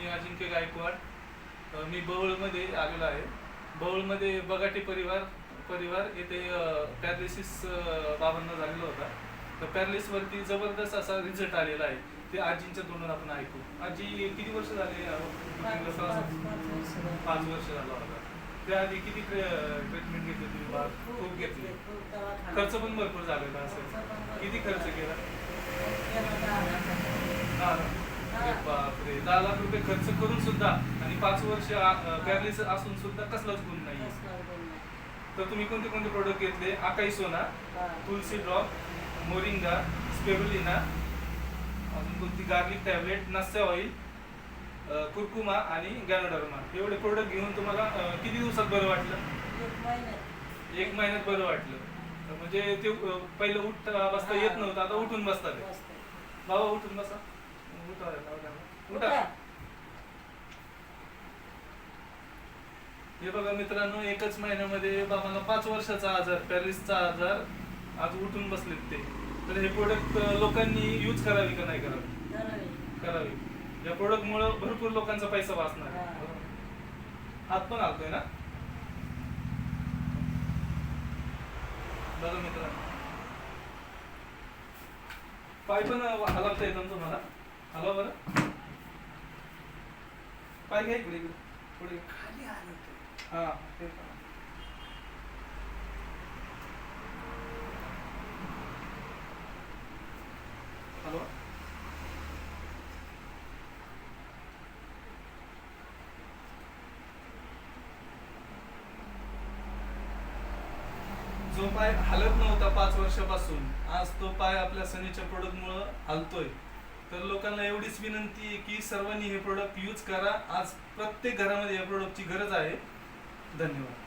मी अजिंक्य गायकवाड. मी बवळमध्ये आलेलो आहे. बवळमध्ये बगाटे परिवार परिवार येथे पॅरालिसिस बाबांना झालेला होता. तर पॅरालिसवरती जबरदस्त असा रिझल्ट आलेला आहे. ते आजींच्या तोंडून आपण ऐकू. आजी किती वर्ष झाले? पाच वर्ष झाला. होता. त्याआधी किती ट्रीटमेंट घेतली तुम्ही खूप घेतली. खर्च पण भरपूर झालेला असेल. किती खर्च केला दहा लाख. अरे बापरे दहा लाख रुपये खर्च करून सुद्धा आणि पाच वर्ष पॅरलिस असून सुद्धा कसलाच गुण नाही. तर तुम्ही कोणते कोणते प्रोडक्ट घेतले? आकाई सोना तुलसी ड्रॉप मोरिंगा स्पेरुलिना अजून कोणती? गार्लिक टॅबलेट नस्या ऑइल कुरकुमा आणि गॅनोडर्मा. एवढे प्रोडक्ट घेऊन तुम्हाला किती दिवसात बरं वाटलं? एक महिन्यात. बरं वाटलं. म्हणजे ते पहिलं उठता बसता येत नव्हतं आता उठून बसतात. ते. बाबा उठून बसा. उठा रे, बाबा. उठा हे बघा मित्रांनो एकच महिन्यामध्ये बाबांना पाच वर्षाचा आजार पॅरिसचा आजार आज उठून बसलेत ते. तर हे प्रोडक्ट लोकांनी यूज करावी का नाही करावी? करावी. या प्रोडक्ट मुळे भरपूर लोकांचा पैसा वाचणार. हात पण हलतोय ना? बघा मित्रांनो. पाय पण हलवता येतं तुम्हाला? हलवा बरं? पाय घ्या इकडे इकडे. पुढे. हा ते पण. जो पाय हलत नव्हता पाच वर्षापासून आज तो पाय आपल्या सनीच्या प्रोडक्ट मुळे हलतोय. तर लोकांना एवढीच विनंती आहे की सर्वांनी हे प्रोडक्ट यूज करा. आज प्रत्येक घरामध्ये या प्रोडक्टची गरज आहे. धन्यवाद.